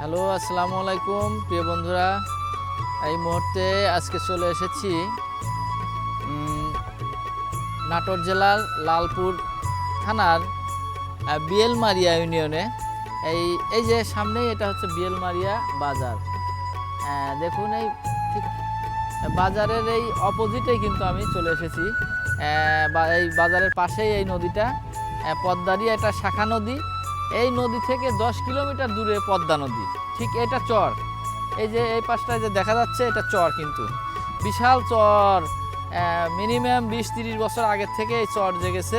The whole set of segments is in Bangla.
হ্যালো, আসসালামু আলাইকুম, প্রিয় বন্ধুরা। এই মুহূর্তে আজকে চলে এসেছি নাটোর জেলার লালপুর থানার বিয়েলমারিয়া ইউনিয়নে। এই এই যে সামনেই এটা হচ্ছে বিয়েলমারিয়া বাজার। দেখুন এই ঠিক বাজারের এই অপোজিটেই কিন্তু আমি চলে এসেছি। এই বাজারের পাশেই এই নদীটা পদ্মারই একটা শাখা নদী। এই নদী থেকে দশ কিলোমিটার দূরে পদ্মা নদী। ঠিক এটা চর। এই যে এই পাশটায় যে দেখা যাচ্ছে, এটা চর কিন্তু। বিশাল চর। মিনিমাম বিশ তিরিশ বছর আগের থেকে এই চর জেগেছে।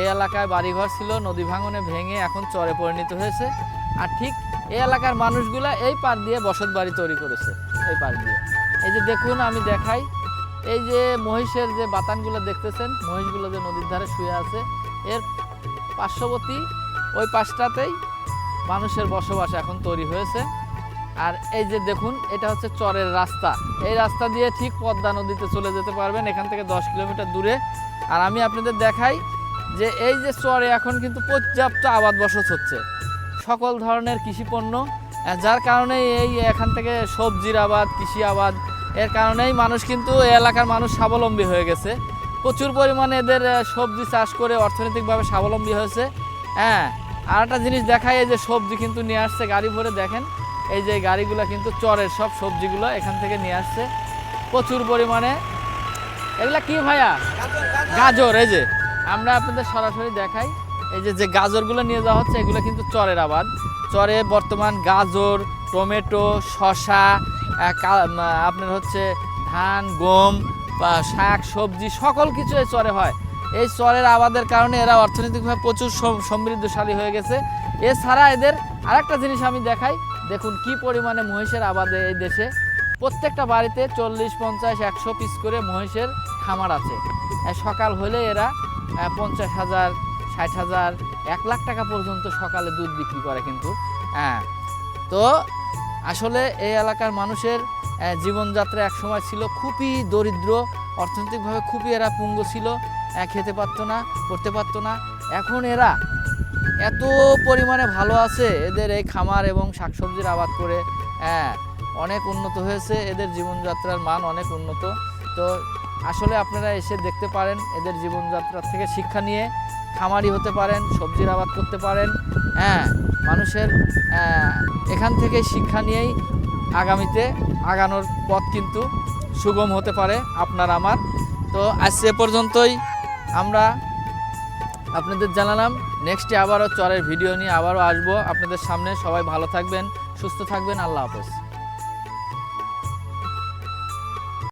এই এলাকায় বাড়িঘর ছিল, নদী ভাঙনে ভেঙে এখন চরে পরিণত হয়েছে। আর ঠিক এই এলাকার মানুষগুলা এই পার দিয়ে বসত বাড়ি তৈরি করেছে, এই পার দিয়ে। এই যে দেখুন, আমি দেখাই। এই যে মহিষের যে বাতানগুলো দেখতেছেন, মহিষগুলো যে নদীর ধারে শুয়ে আছে, এর পার্শ্ববর্তী ওই পাশটাতেই মানুষের বসবাস এখন তৈরি হয়েছে। আর এই যে দেখুন, এটা হচ্ছে চরের রাস্তা। এই রাস্তা দিয়ে ঠিক পদ্মা নদীতে চলে যেতে পারবেন, এখান থেকে দশ কিলোমিটার দূরে। আর আমি আপনাদের দেখাই যে এই যে চরে এখন কিন্তু পর্যাপ্ত আবাদ বসত হচ্ছে। সকল ধরনের কৃষি পণ্য যার কারণে এই এখান থেকে সবজির আবাদ, কৃষি আবাদ, এর কারণেই মানুষ কিন্তু এলাকার মানুষ স্বাবলম্বী হয়ে গেছে। প্রচুর পরিমাণে এদের সবজি চাষ করে অর্থনৈতিকভাবে স্বাবলম্বী হয়েছে। হ্যাঁ আর একটা জিনিস দেখায় এই যে সবজি কিন্তু নিয়ে আসছে গাড়ি ভরে, দেখেন। এই যে গাড়িগুলো কিন্তু চরের সব সবজিগুলো এখান থেকে নিয়ে আসছে। প্রচুর পরিমাণে। এগুলা কি ভাইয়া? গাজর, এই যে। আমরা আপনাদের সরাসরি দেখাই। এই যে যে গাজরগুলো নিয়ে যাওয়া হচ্ছে, এগুলো কিন্তু চরের আবাদ। চরে বর্তমান গাজর, টমেটো শশা আপনার হচ্ছে ধান, গম, বা শাক, সবজি, সকল কিছু এই চরে হয়। এই চরের আবাদের কারণে এরা অর্থনৈতিকভাবে প্রচুর সমৃদ্ধশালী হয়ে গেছে। এছাড়া এদের আরেকটা জিনিস আমি দেখাই। দেখুন কি পরিমাণে মহিষের আবাদে এই দেশে। প্রত্যেকটা বাড়িতে চল্লিশ, পঞ্চাশ, একশো পিস করে মহিষের খামার আছে। সকাল হলে এরা পঞ্চাশ হাজার, ষাট হাজার, এক লাখ টাকা পর্যন্ত সকালে দুধ বিক্রি করে কিন্তু। হ্যাঁ। তো আসলে এই এলাকার মানুষের জীবনযাত্রা একসময় ছিল খুবই দরিদ্র। অর্থনৈতিকভাবে খুবই এরা পুঙ্গ ছিল। খেতে পারতো না, করতে পারতো না। এখন এরা এত পরিমাণে ভালো আছে, এদের এই খামার এবং শাকসবজির আবাদ করে হ্যাঁ অনেক উন্নত হয়েছে, এদের জীবনযাত্রার মান অনেক উন্নত। তো আসলে আপনারা এসে দেখতে পারেন, এদের জীবনযাত্রা থেকে শিক্ষা নিয়ে খামারি হতে পারেন, সবজির আবাদ করতে পারেন হ্যাঁ মানুষের এখান থেকে শিক্ষা নিয়েই আগামীতে আগানোর পথ কিন্তু সুগম হতে পারে আপনার, আমার। তো আজ এ পর্যন্তই। আমরা আপনাদের জানালাম। নেক্সটে আবারও চরের ভিডিও নিয়ে আবারও আসব। আপনাদের সামনে সবাই ভালো থাকবেন, সুস্থ থাকবেন। আল্লাহ হাফেজ।